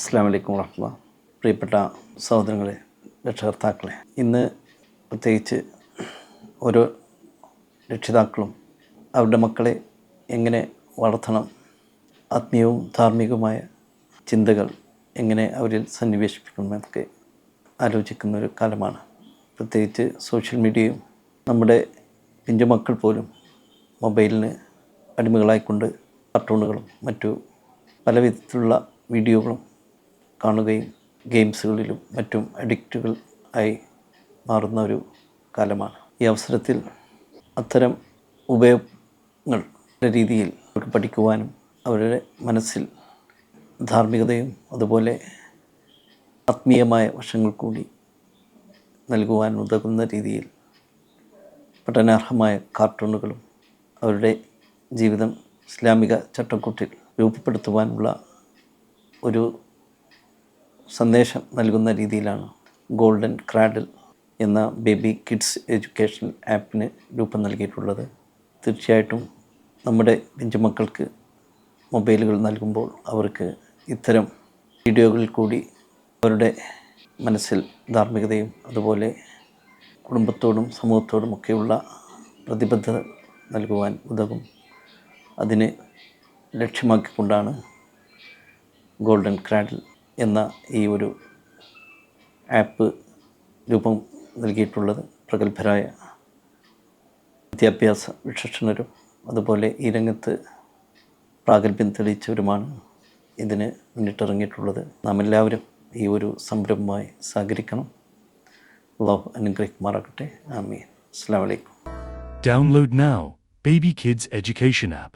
അസ്സാം വലൈക്കും പ്രിയപ്പെട്ട സഹോദരങ്ങളെ രക്ഷകർത്താക്കളെ ഇന്ന് പ്രത്യേകിച്ച് ഓരോ രക്ഷിതാക്കളും അവരുടെ മക്കളെ എങ്ങനെ വളർത്തണം ആത്മീയവും ധാർമ്മികവുമായ ചിന്തകൾ എങ്ങനെ അവരിൽ സന്നിവേശിപ്പിക്കണമെന്നൊക്കെ ആലോചിക്കുന്ന ഒരു കാലമാണ്. പ്രത്യേകിച്ച് സോഷ്യൽ മീഡിയയും നമ്മുടെ പിഞ്ചുമക്കൾ പോലും മൊബൈലിന് അടിമകളായിക്കൊണ്ട് കാർട്ടൂണുകളും മറ്റു പല വിധത്തിലുള്ള വീഡിയോകളും കാണുകയും ഗെയിംസുകളിലും മറ്റും അഡിക്റ്റുകൾ ആയി മാറുന്ന ഒരു കാലമാണ്. ഈ അവസരത്തിൽ അത്തരം ഉപയോഗങ്ങൾ രീതിയിൽ അവർക്ക് പഠിക്കുവാനും അവരുടെ മനസ്സിൽ ധാർമ്മികതയും അതുപോലെ ആത്മീയമായ വശങ്ങൾ കൂടി നൽകുവാൻ ഉതകുന്ന രീതിയിൽ പഠനാർഹമായ കാർട്ടൂണുകളും അവരുടെ ജീവിതം ഇസ്ലാമിക ചട്ടക്കൂട്ടിൽ രൂപപ്പെടുത്തുവാനുള്ള ഒരു സന്ദേശം നൽകുന്ന രീതിയിലാണ് ഗോൾഡൻ ക്രാഡിൽ എന്ന ബേബി കിഡ്സ് എഡ്യൂക്കേഷൻ ആപ്പിന് രൂപം നൽകിയിട്ടുള്ളത്. തീർച്ചയായിട്ടും നമ്മുടെ പിഞ്ചുമക്കൾക്ക് മൊബൈലുകൾ നൽകുമ്പോൾ അവർക്ക് ഇത്തരം വീഡിയോകളിൽ കൂടി അവരുടെ മനസ്സിൽ ധാർമ്മികതയും അതുപോലെ കുടുംബത്തോടും സമൂഹത്തോടും ഒക്കെയുള്ള പ്രതിബദ്ധത നൽകുവാൻ ഉതകും. അതിന് ലക്ഷ്യമാക്കിക്കൊണ്ടാണ് ഗോൾഡൻ ക്രാഡിൽ എന്ന ഈ ഒരു ആപ്പ് രൂപം നൽകിയിട്ടുള്ളത് പ്രഗത്ഭരായ വിദ്യാഭ്യാസ വിശേഷണരും അതുപോലെ ഈ രംഗത്ത് പ്രാഗൽഭ്യം തെളിയിച്ചവരുമാണ് ഇതിന് മുന്നിട്ടിറങ്ങിയിട്ടുള്ളത്. നാം എല്ലാവരും ഈ ഒരു സംരംഭമായി സഹകരിക്കണം. അള്ളാഹു അനുഗ്രഹിക്കുമാറാകട്ടെ. ആമീൻ. അസ്സാം വലൈക്കും Download now Baby Kids Education app.